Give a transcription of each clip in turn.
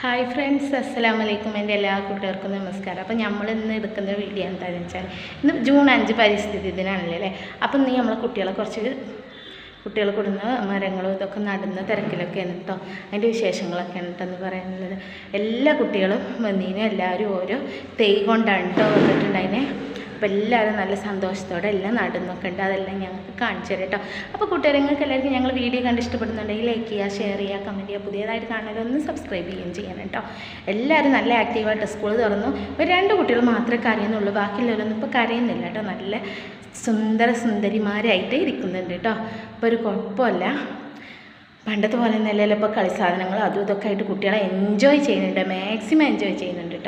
Hi friends അസ്സലാം വലൈക്കും എന്റെ എല്ലാ കൂട്ടുകാർക്കും നമസ്കാരം. അപ്പോൾ നമ്മൾ ഇന്ന് എടുക്കുന്ന വീഡിയോ എന്താണെന്ന് വെച്ചാൽ ഇന്ന് ജൂൺ അഞ്ച് പരിസ്ഥിതി ദിനാണല്ലേ അല്ലേ? അപ്പം നീ നമ്മളെ കുട്ടികളെ കുറച്ച് കുട്ടികൾ കൊടുന്ന മരങ്ങളും ഇതൊക്കെ നടുന്ന തിരക്കിലൊക്കെയാണ് കേട്ടോ അതിന്റെ വിശേഷങ്ങളൊക്കെയാണ് കേട്ടോ എന്ന് എല്ലാ കുട്ടികളും വന്നീനും എല്ലാവരും ഓരോ തൈ കൊണ്ടാണ് കേട്ടോ വന്നിട്ടുണ്ടായിനെ. അപ്പോൾ എല്ലാവരും നല്ല സന്തോഷത്തോടെ എല്ലാം നടന്നൊക്കെ ഉണ്ട് അതെല്ലാം ഞങ്ങൾക്ക് കാണിച്ചു തരാം കേട്ടോ അപ്പോൾ കൂട്ടുകാരങ്ങൾക്ക് എല്ലാവർക്കും ഞങ്ങൾ വീഡിയോ കണ്ട് ഇഷ്ടപ്പെടുന്നുണ്ടെങ്കിൽ ലൈക്ക് ചെയ്യുക ഷെയർ ചെയ്യുക കമന്റ് ചെയ്യുക പുതിയതായിട്ട് ഒന്ന് സബ്സ്ക്രൈബ് ചെയ്യുകയും ചെയ്യണം കേട്ടോ. എല്ലാവരും നല്ല ആക്റ്റീവായിട്ട് സ്കൂൾ തുറന്നു. ഒരു രണ്ട് കുട്ടികൾ മാത്രമേ കരയുന്നുള്ളൂ. ബാക്കിയുള്ളവരൊന്നും ഇപ്പോൾ കരയുന്നില്ല കേട്ടോ. നല്ല സുന്ദര സുന്ദരിമാരായിട്ട് ഇരിക്കുന്നുണ്ട് കേട്ടോ. അപ്പോൾ ഒരു കുഴപ്പമില്ല. പണ്ടത്തെ പോലെ ഒന്നല്ലല്ലോ ഇപ്പോൾ കളി സാധനങ്ങൾ അതും ഇതൊക്കെ ആയിട്ട് കുട്ടികളെ എൻജോയ് ചെയ്യുന്നുണ്ട്. മാക്സിമം എൻജോയ് ചെയ്യുന്നുണ്ട് കേട്ടോ.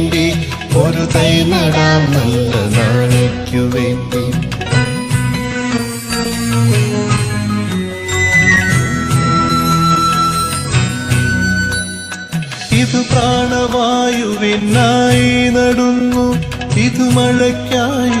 നടാം നല്ല ഇത് പ്രാണവായുവിനായി നടുന്നു ഇത് മഴയ്ക്കായി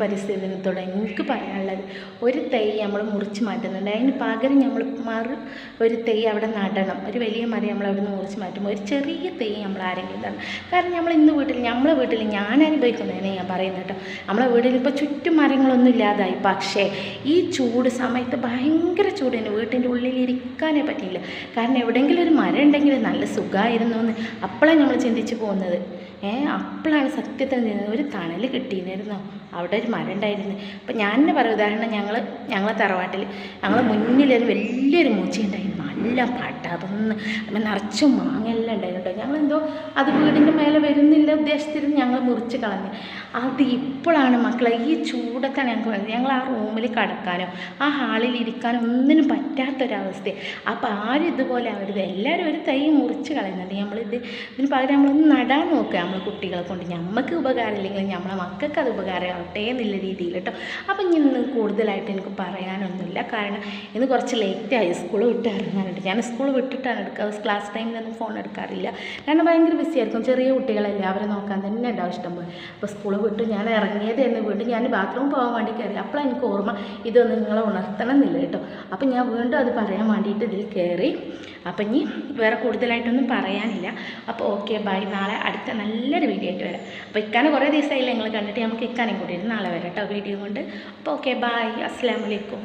പരിസ്ഥിതി ദിനത്തോടെ എനിക്ക് പറയാനുള്ളത് ഒരു തൈ നമ്മൾ മുറിച്ച് മാറ്റുന്നുണ്ട്. അതിന് പകരം നമ്മൾ മറു ഒരു തൈ അവിടെ നടണം. ഒരു വലിയ മരം നമ്മൾ അവിടെ നിന്ന് മുറിച്ച് മാറ്റുമ്പോൾ ഒരു ചെറിയ തൈ നമ്മൾ ആരെങ്കിലും തരണം കാരണം നമ്മൾ ഇന്ന് വീട്ടിൽ നമ്മളെ വീട്ടിൽ ഞാൻ അനുഭവിക്കുന്നതിനെ ഞാൻ പറയുന്നത് കേട്ടോ. നമ്മളെ വീട്ടിൽ ഇപ്പോൾ ചുറ്റും മരങ്ങളൊന്നും ഇല്ലാതായി. പക്ഷേ ഈ ചൂട് സമയത്ത് ഭയങ്കര ചൂടിന് വീട്ടിന്റെ ഉള്ളിൽ ഇരിക്കാനേ പറ്റിയില്ല. കാരണം എവിടെയെങ്കിലും ഒരു മരം ഉണ്ടെങ്കിൽ നല്ല സുഖമായിരുന്നു എന്ന് അപ്പോഴാണ് നമ്മൾ ചിന്തിച്ച് പോകുന്നത്. ഏഹ് അപ്പോഴാണ് സത്യത്തിൽ നിന്ന് ഒരു തണൽ കിട്ടിയിരുന്നോ? അവിടെ ഒരു മരം ഉണ്ടായിരുന്നു. അപ്പം ഞാൻ തന്നെ പറയാം ഉദാഹരണം ഞങ്ങൾ ഞങ്ങളെ തറവാട്ടിൽ ഞങ്ങളെ മുന്നിലൊരു വലിയൊരു മൂച്ചി ഉണ്ടായിരുന്നു നല്ല പടർന്ന് നിറച്ച് മാങ്ങയെല്ലാം ഉണ്ടായിരുന്നു ഞങ്ങളെന്തോ അത് വീടിന്റെ മേലെ വരുന്നില്ല ഉദ്ദേശത്തിൽ ഞങ്ങൾ മുറിച്ച് കളഞ്ഞു. അത് ഇപ്പോഴാണ് മക്കളെ ഈ ചൂടത്താണ് ഞങ്ങൾക്ക് വന്നത് ഞങ്ങൾ ആ റൂമിൽ കിടക്കാനോ ആ ഹാളിൽ ഇരിക്കാനോ ഒന്നിനും പറ്റാത്തൊരവസ്ഥ അപ്പോൾ ആരും ഇതുപോലെ അവരുത് എല്ലാവരും ഒരു തൈ മുറിച്ച് കളയുന്നുണ്ട്. നമ്മളിത് ഇതിന് പകരം നമ്മളൊന്ന് നടാൻ നോക്കുക നമ്മൾ കുട്ടികളെ കൊണ്ട്. നമുക്ക് ഉപകാരമില്ലെങ്കിൽ നമ്മളെ മക്കൾക്ക് അത് ഉപകാരമാവട്ടെ എന്നുള്ള രീതിയിൽ കേട്ടോ. അപ്പം ഇനി ഇന്ന് കൂടുതലായിട്ട് എനിക്ക് പറയാനൊന്നുമില്ല. കാരണം ഇന്ന് കുറച്ച് ലേറ്റായി സ്കൂൾ വിട്ട് ഇറങ്ങാനുണ്ട് ഞാൻ സ്കൂൾ വിട്ടിട്ടാണ് എടുക്കുക ക്ലാസ് ടൈമിലൊന്നും ഫോൺ എടുക്കാറില്ല. കാരണം ഭയങ്കര ബിസി ആയിരിക്കും. ചെറിയ കുട്ടികളല്ലേ അവരെ നോക്കാൻ തന്നെ ഉണ്ടാവും ഇഷ്ടം പോലെ. അപ്പോൾ സ്കൂൾ വിട്ട് ഞാൻ ഇറങ്ങിയത് എന്ന് വീണ്ടും ഞാൻ ബാത്റൂം പോകാൻ വേണ്ടി കയറി. അപ്പോഴാണ് എനിക്ക് ഓർമ്മ ഇതൊന്നും നിങ്ങളെ ഉണർത്തണം എന്നില്ല കേട്ടോ. അപ്പം ഞാൻ വീണ്ടും അത് പറയാൻ വേണ്ടിയിട്ട് ഇതിൽ കയറി. അപ്പം ഇനി വേറെ കൂടുതലായിട്ടൊന്നും പറയാനില്ല. അപ്പോൾ ഓക്കെ ബൈ നാളെ അടുത്ത നല്ലൊരു വീഡിയോ ആയിട്ട് വരാം. അപ്പോൾ ഇക്കാനെ കുറേ ദിവസമായില്ല നിങ്ങൾ കണ്ടിട്ട്. നമുക്ക് ഇക്കാനും കൂടി നാളെ വരാം കേട്ടോ വീഡിയോ കൊണ്ട്. അപ്പോൾ ഓക്കെ ബൈ അസ്സാം വലൈക്കും